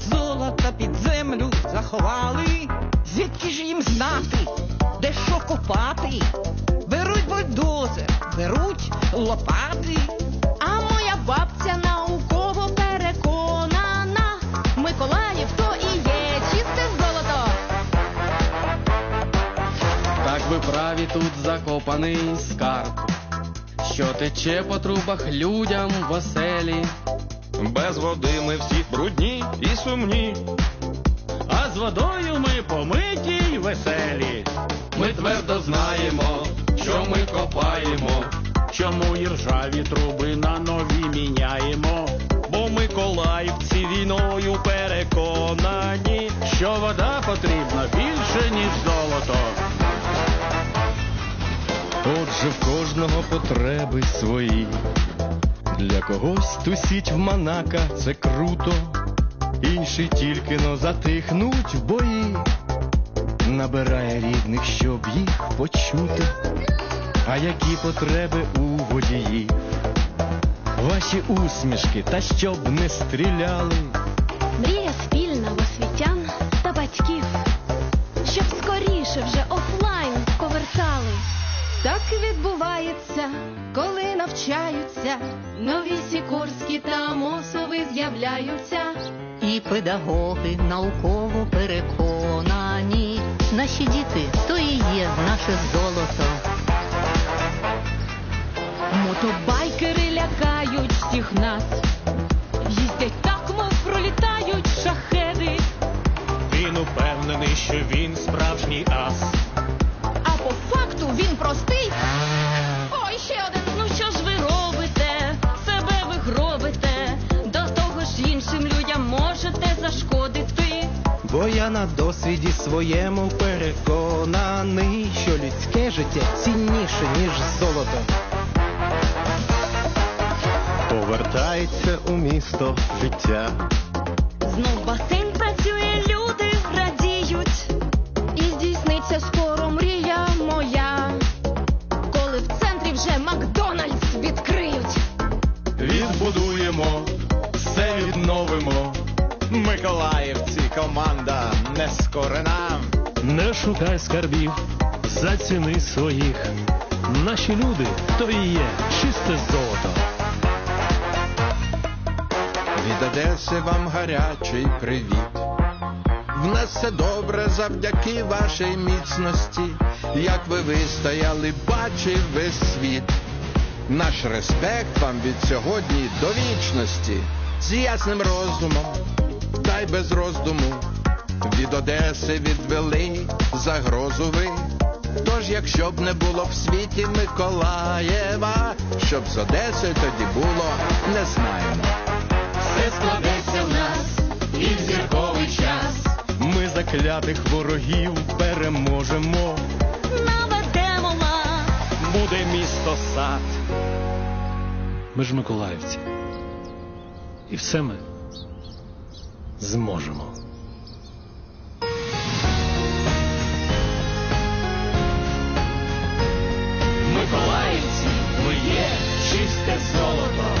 золота під землю заховали. Звідки ж їм знати, де що копати? Беруть бульдозер, беруть лопати. А моя бабця науково переконана, Миколаїв то і є чисте золото. Так ви праві тут закопаний скарб, що тече по трубах людям в оселі. Без води ми всі брудні і сумні. А з водою ми помиті й веселі. Ми твердо знаємо, що ми копаємо. Чому і ржаві труби на нові міняємо? Бо Миколаївці війною переконані, що вода потрібна більше, ніж золото. Отже, в кожного потреби свої. Для когось тусіть в манака це круто, інші тільки но затихнуть в бої. Набирає рідних, щоб їх почути. А які потреби у водіїв? Ваші усмішки, та щоб не стріляли. Мрія відбувається, коли навчаються, нові сікорські та мосови з'являються. І педагоги науково переконані. Наші діти то і є наше золото. Мотобайкери лякають всіх нас, їздять так, мов пролітають шахеди. Він упевнений, що він Бо я на досвіді своєму переконаний, що людське життя цінніше, ніж золото. Повертається у місто життя. Знов басейн працює, люди радіють. І здійсниться скоро мрія моя. Коли в центрі вже Макдональдс відкриють. Відбудуємо, все відновимо. Миколаївці, команда нескорена. Не шукай скарбів, заціни своїх. Наші люди то і є чисте золото. Від Одеси вам гарячий привіт. В нас все добре завдяки вашій міцності. Як ви вистояли, бачив весь світ. Наш респект вам від сьогодні до вічності. З ясним розумом, та й без роздуму. Від Одеси відвели загрозу ви. Тож, якщо б не було в світі Миколаєва, щоб з Одесою тоді було, не знаємо. Все складеться в нас і в зірковий час. Ми заклятих ворогів переможемо. Наведемо лад. Буде місто сад. Ми ж миколаївці. І все ми зможемо. Миколаївці, ми є чисте золото.